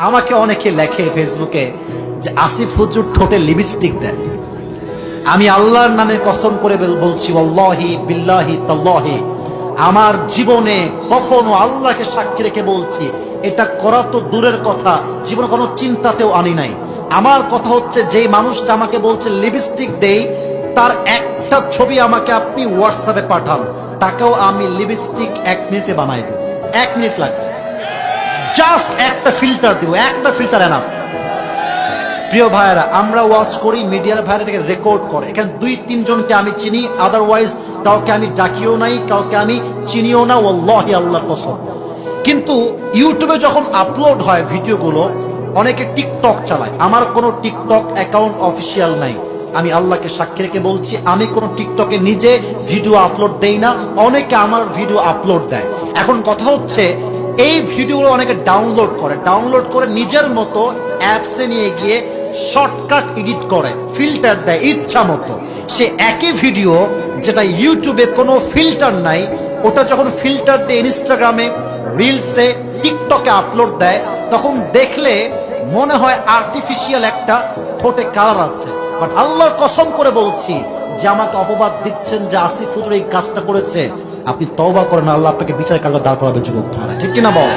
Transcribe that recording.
আমাকে অনেকে লেখে ফেসবুকে যে আসিফ হুজুর ঠোঁটে লিপস্টিক দেয় আমি আল্লাহর নামে কসম করে বলছি, ওয়াল্লাহি বিল্লাহি তাল্লাহি। আমার জীবনে কখনো আল্লাহকে সাক্ষী রেখে বলছি, এটা করা তো দূরের কথা, জীবনে কোনো চিন্তাতেও আনি নাই। আমার কথা হচ্ছে, যেই মানুষটা আমাকে বলছে, লিপস্টিক দেই, তার একটা ছবি আমাকে আপনি হোয়াটসঅ্যাপে পাঠান, তাকেও আমি লিপস্টিক এক মিনিটে বানাই দেব। এক মিনিট লাগবে। জাস্ট একটা ফিল্টার দিব, একটা ফিল্টার এনাফ প্রিয় ভাইয়েরা, আমরা ওয়াচ করি মিডিয়ার ভাইয়েরা এটাকে রেকর্ড করে। এখানে দুই, তিনজনকে আমি চিনি আদারওয়াইজ কাউকে আমি ডাকিও নাই, কাউকে আমি চিনিও না ওয়াল্লাহি আল্লাহ কসম। কিন্তু ইউটিউবে যখন আপলোড হয় ভিডিওগুলো, অনেকে টিকটক চালায়। আমার কোনো টিকটক অ্যাকাউন্ট অফিসিয়াল নাই। আমি আল্লাহকে সাক্ষী রেখে বলছি, আমি কোনো টিকটকে নিজে ভিডিও আপলোড দেই না, অনেকে আমার ভিডিও আপলোড দেয়। এখন কথা হচ্ছে এই ভিডিওগুলো অনেকে ডাউনলোড করে। ডাউনলোড করে নিজের মতো অ্যাপসে নিয়ে গিয়ে শর্টকাট এডিট করে ফিল্টার দেয় ইচ্ছা মতো। সে একই ভিডিও যেটা ইউটিউবে কোনো ফিল্টার নাই, ওটা যখন ফিল্টার দিয়ে ইনস্টাগ্রামে রিলসে টিকটকে আপলোড দেয়, তখন দেখলে মনে হয় আর্টিফিশিয়াল একটা ঠোঁটে কালার আছে। বাট আল্লাহর কসম করে বলছি, যে আমাকে অপবাদ দিচ্ছেন যে আসিফ হুজুর এই কাজটা করেছে আপনি তওবা করেন আল্লাহ আপনাকে বিচার কারণ দাঁড় করাবে যুবক ভাইরা ঠিক কিনা বল?